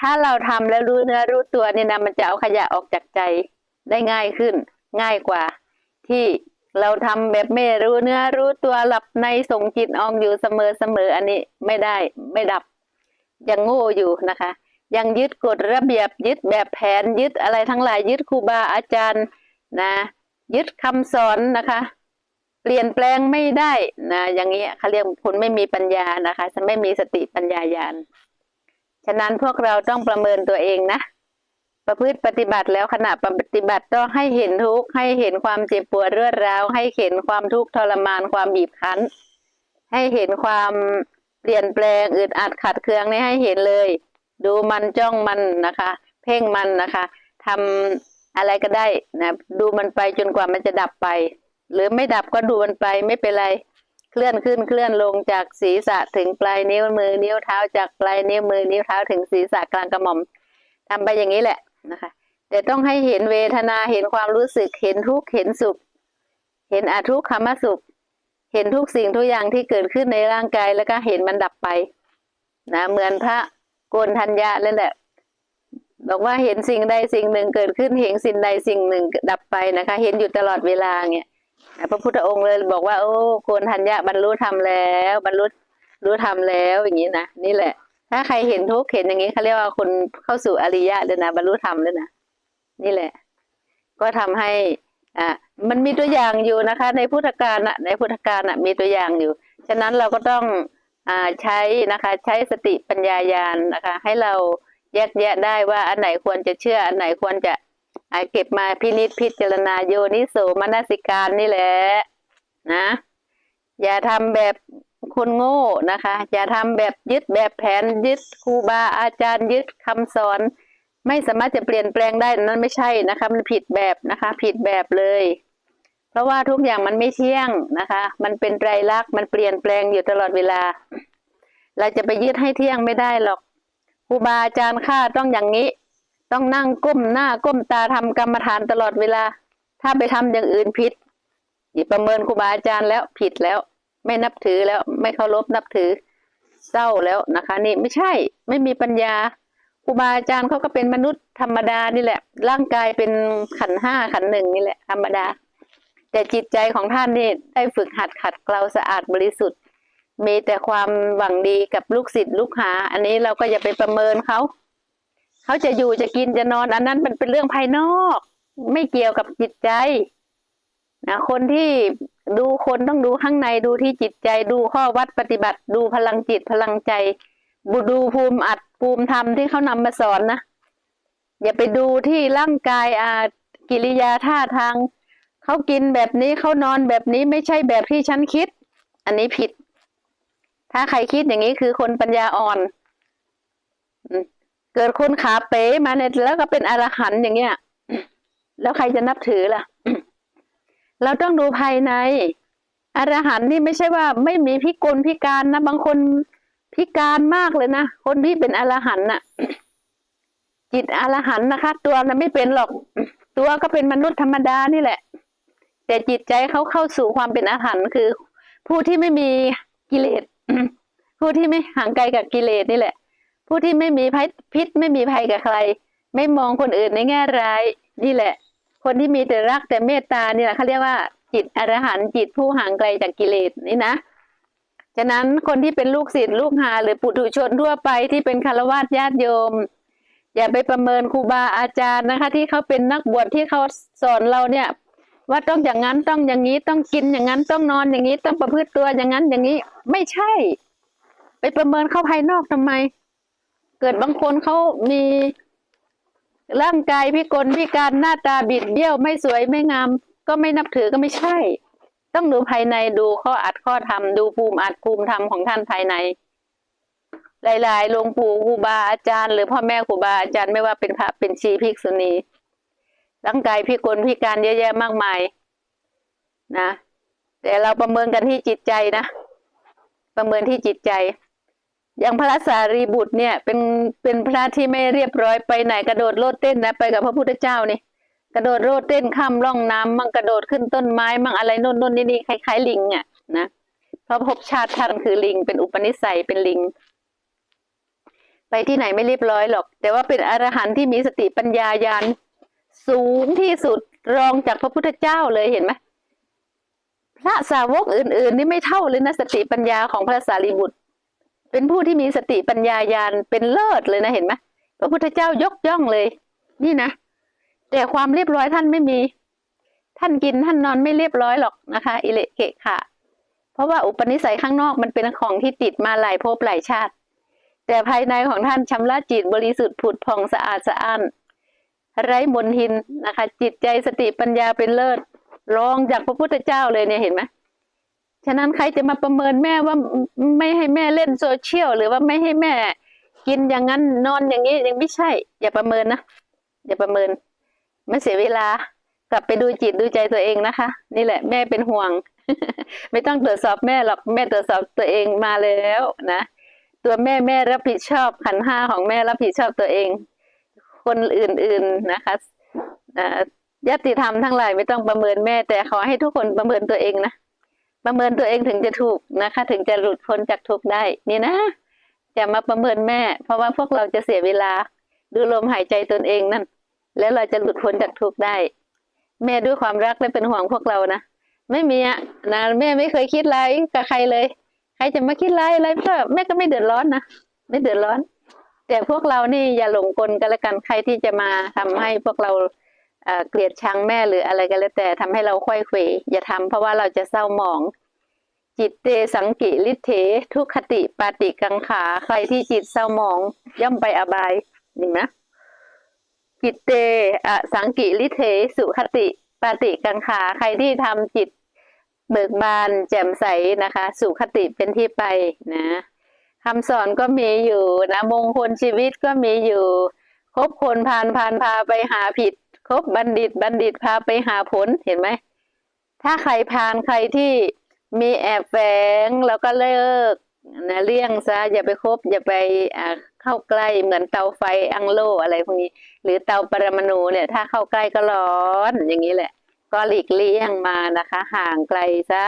ถ้าเราทำแล้วรู้เนื้อรู้ตัวเนี่ยนะมันจะเอาขยะออกจากใจได้ง่ายขึ้น ง่ายกว่า ที่เราทำแบบไม่รู้เนื้อรู้ตัวหลับในส่งจิตออกอยู่เสมอเสมออันนี้ไม่ได้ไม่ดับ ยังโง่อยู่นะคะ ยังยึดกฎระเบียบยึดแบบแผนยึดอะไรทั้งหลายยึดครูบาอาจารย์นะ ยึดคำสอนนะคะ เปลี่ยนแปลงไม่ได้นะอย่างนี้เขาเรียกคนไม่มีปัญญานะคะจะไม่มีสติปัญญาญาณ ฉะนั้นพวกเราต้องประเมินตัวเองนะ ประพฤติปฏิบัติแล้วขณะปฏิบัติต้องให้เห็นทุกข์ให้เห็นความเจ็บปวดเรวดร้าวให้เห็นความทุกข์ทรมานความบีบคั้น ให้เห็นความเปลี่ยนแปลงอึดอัดขัดเคืองนี่ให้เห็นเลย ดูมันจ้องมันนะคะ เพ่งมันนะคะทำอะไรก็ได้นะดูมันไปจนกว่ามันจะดับไป หรือไม่ดับก็ดูมันไปไม่เป็นไร เคลื่อนขึ้นเคลื่อนลงจากศีรษะถึงปลายนิ้วมือนิ้วเท้าจากปลายนิ้วมือนิ้วเท้าถึงศีรษะกลางกระหม่อมทำไปอย่างนี้แหละนะคะแต่ต้องให้เห็นเวทนาเห็นความรู้สึกเห็นทุกข์เห็นสุข เห็นอาทุกขมสุข เห็นทุกสิ่งทุกอย่างที่เกิดขึ้นในร่างกายแล้วก็เห็นมันดับไปนะเหมือนพระโกนทัญญาเลยแหละบอกว่าเห็นสิ่งใดสิ่งหนึ่งเกิดขึ้นเห็นสิ่งใดสิ่งหนึ่งดับไปนะคะ เห็นอยู่ตลอดเวลาเนี่ย พระพุทธองค์เลยบอกว่า โอ้โกนทัญญาบรรลุธรรมแล้ว บรรลุรู้ธรรมแล้วอย่างนี้นะนี่แหละ ถ้าใครเห็นทุกข์เห็นอย่างนี้เขาเรียกว่าคนเข้าสู่อริยะเลยนะบรรลุธรรมเลยนะนี่แหละ ก็ทำให้อ่ามันมีตัวอย่างอยู่นะคะ ในพุทธการะในพุทธการะมีตัวอย่างอยู่ฉะนั้นเราก็ต้องอ่าใช้นะคะ ใช้สติปัญญายาณนะคะ ให้เราแยกแยะได้ว่าอันไหนควรจะเชื่อ อันไหนควรจะ เก็บมาพินิจพิจารณาโยนิโสมนสิการนี่แหละนะ อย่าทำแบบคนโง่นะคะ อย่าทำแบบยึดแบบแผนยึดครูบาอาจารย์ยึดคำสอน ไม่สามารถจะเปลี่ยนแปลงได้นั่นไม่ใช่นะคะ มันผิดแบบนะคะ ผิดแบบเลย เพราะว่าทุกอย่างมันไม่เที่ยงนะคะ มันเป็นไตรลักษณ์มันเปลี่ยนแปลงอยู่ตลอดเวลา เราจะไปยึดให้เที่ยงไม่ได้หรอกครูบาอาจารย์ข้าต้องอย่างนี้ ต้องนั่งก้มหน้าก้มตาทำกรรมฐานตลอดเวลา ถ้าไปทำอย่างอื่นผิดอย่ประเมินครูบาอาจารย์แล้วผิดแล้ว ไม่นับถือแล้วไม่เคารพนับถือเศร้าแล้วนะคะ นี่ไม่ใช่ไม่มีปัญญาครูบาอาจารย์เขาก็เป็นมนุษย์ธรรมดานี่แหละ ร่างกายเป็นขันห้าขันหนึ่งนี่แหละ ธรรมดา แต่จิตใจของท่านนี่ได้ฝึกหัดขัดเกลาสะอาดบริสุทธิ์ มีแต่ความหวังดีกับลูกศิษย์ลูกหา อันนี้เราก็อย่าไปประเมินเขา เขาจะอยู่จะกินจะนอน อันนั้นมันเป็นเรื่องภายนอก ไม่เกี่ยวกับจิตใจนะคนที่ดูคนต้องดูข้างในดูที่จิตใจ ดูข้อวัดปฏิบัติ ดูพลังจิตพลังใจบูดูภูมิอัดภูมิธรรมที่เขานำมาสอนนะ อย่าไปดูที่ร่างกายอากิริยาท่าทางเขากินแบบนี้เขานอนแบบนี้ไม่ใช่แบบที่ฉันคิด อันนี้ผิด ถ้าใครคิดอย่างนี้คือคนปัญญาอ่อน เกิดคนขาเป๋มาเนี่ยแล้วก็เป็นอรหันต์อย่างเงี้ย แล้วใครจะนับถือล่ะ เราต้องดูภายใน อรหันต์นี่ไม่ใช่ว่า ไม่มีพิกลพิการนะบางคนพิการมากเลยนะคนที่เป็นอรหันต์น่ะ จิตอรหันต์นะคะ ตัวนั้นไม่เป็นหรอก ตัวก็เป็นมนุษย์ธรรมดานี่แหละ แต่จิตใจเขาเข้าสู่ความเป็นอรหันต์คือ ผู้ที่ไม่มีกิเลสผู้ที่ไม่ห่างไกลกับกิเลสนี่แหละ ผู้ที่ไม่มีภัยพิษไม่มีภัยกับใคร ไม่มองคนอื่นในแง่ร้าย นี่แหละ คนที่มีแต่รักแต่เมตตานี่แหละเขาเรียกว่า จิตอรหันต์จิตผู้ห่างไกลจากกิเลสนี่นะฉะนั้นคนที่เป็นลูกศิษย์ลูกหา หรือปุถุชนทั่วไปที่เป็นคารวะญาติโยม อย่าไปประเมินครูบาอาจารย์นะคะ ที่เขาเป็นนักบวชที่เขาสอนเราเนี่ย ว่าต้องอย่างนั้นต้องอย่างนี้ต้องกินอย่างนั้นต้องนอนอย่างนี้ต้องประพฤติตัวอย่างนั้นอย่างนี้ไม่ใช่ ไปประเมินเขาภายนอกทำไม เกิดบางคนเขามีร่างกายพิกลพิการหน้าตาบิดเบี้ยวไม่สวยไม่งาม ก็ไม่นับถือก็ไม่ใช่ ต้องดูภายในดูข้ออัดข้อธรรมดูภูมิอัดภูมิธรรมของท่านภายใน หลายๆหลวงปู่ครูบาอาจารย์ หรือพ่อแม่ครูบาอาจารย์ไม่ว่าเป็นพระเป็นชีภิกษุณีร่างกายพิกลพิการเยอะแยะมากมาย นะ แต่เราประเมินกันที่จิตใจนะ ประเมินที่จิตใจ อย่างพระสารีบุตรเนี่ย เป็นเป็นพระที่ไม่เรียบร้อยไปไหนกระโดดโลดเต้นนะไปกับพระพุทธเจ้านี่กระโดดโลดเต้นข้ามร่องน้ำมั่งกระโดดขึ้นต้นไม้มั่งอะไรโน่นโน่นนี่นี่คล้ายๆลิงอะนะเพราะภพชาติท่านคือลิง เป็นอุปนิสัยเป็นลิง ไปที่ไหนไม่เรียบร้อยหรอก แต่ว่าเป็นอรหันต์ที่มีสติปัญญาญาณสูงที่สุดรองจากพระพุทธเจ้าเลยเห็นไหมพระสาวกอื่น ๆ นี่ไม่เท่าเลยนะสติปัญญาของพระสารีบุตร เป็นผู้ที่มีสติปัญญาญาณเป็นเลิศเลยนะเห็นไหมพระพุทธเจ้ายกย่องเลย นี่นะแต่ความเรียบร้อยท่านไม่มี ท่านกินท่านนอนไม่เรียบร้อยหรอกนะคะ อิเลเกะค่ะ เพราะว่าอุปนิสัยข้างนอกมันเป็นของที่ติดมาหลายภพหลายชาติ แต่ภายในของท่านชำระจิตบริสุทธิ์ผุดผ่องสะอาดสะอ้านไร้มนทินนะคะ จิตใจสติปัญญาเป็นเลิศรองจากพระพุทธเจ้าเลยเนี่ยเห็นไหม ฉะนั้นใครจะมาประเมินแม่ว่าไม่ให้แม่เล่นโซเชียลหรือว่าไม่ให้แม่ กินอย่างนั้นนอนอย่างนี้ยังไม่ใช่ อย่าประเมินนะอย่าประเมินไม่เสียเวลากลับไปดูจิตดูใจตัวเองนะคะ นี่แหละแม่เป็นห่วง ไม่ต้องตรวจสอบแม่หรอกแม่ตรวจสอบตัวเองมาแล้วนะตัวแม่แม่รับผิดชอบขันห้าของแม่รับผิดชอบตัวเอง คนอื่นๆนะคะอ่าติธรรมทั้งหลายไม่ต้องประเมินแม่แต่ขอให้ทุกคนประเมินตัวเองนะ ประเมินตัวเองถึงจะถูกนะคะ ถึงจะหลุดพ้นจากทุกข์ได้ นี่นะอย่ามาประเมินแม่ เพราะว่าพวกเราจะเสียเวลา ดูลมหายใจตนเองนั่น แล้วเราจะหลุดพ้นจากทุกข์ได้ แม่ด้วยความรักและเป็นห่วงพวกเรานะไม่มีอะนะแม่ไม่เคยคิดร้ายกับใครเลย ใครจะมาคิดร้ายอะไรก็แม่ก็ไม่เดือดร้อนนะไม่เดือดร้อน แต่พวกเรานี่อย่าหลงกลกันละกันใครที่จะมาทำให้พวกเรา เกลียดชังแม่หรืออะไรก็แล้วแต่ทำให้เราค่อยเขวอย่าทำเพราะว่าเราจะเศร้าหมอง จิตเตสังกิลิเถ ทุกขติปาติกังขาใครที่จิตเศร้าหมอง ย่อมไปอบายนี่นะจิตเตอสังกิลิเถ สุขติปาติกังขาใครที่ทำจิตเบิกบานแจ่มใสนะคะ สุขติเป็นที่ไปนะคำสอนก็มีอยู่นะมงคลชีวิตก็มีอยู่ คบคนพานพานพาไปหาผิด คบบัณฑิตบัณฑิตพาไปหาผลเห็นไหม ถ้าใครพานใครที่มีแอบแฝงแล้วก็เลิกนะเลี่ยงซะอย่าไปคบอย่าไปเข้าใกล้เหมือนเตาไฟอังโลอะไรพวกนี้ หรือเตาปรมาณูเนี่ย ถ้าเข้าใกล้ก็ร้อนอย่างนี้แหละ ก็หลีกเลี่ยงมานะคะ ห่างไกลซะ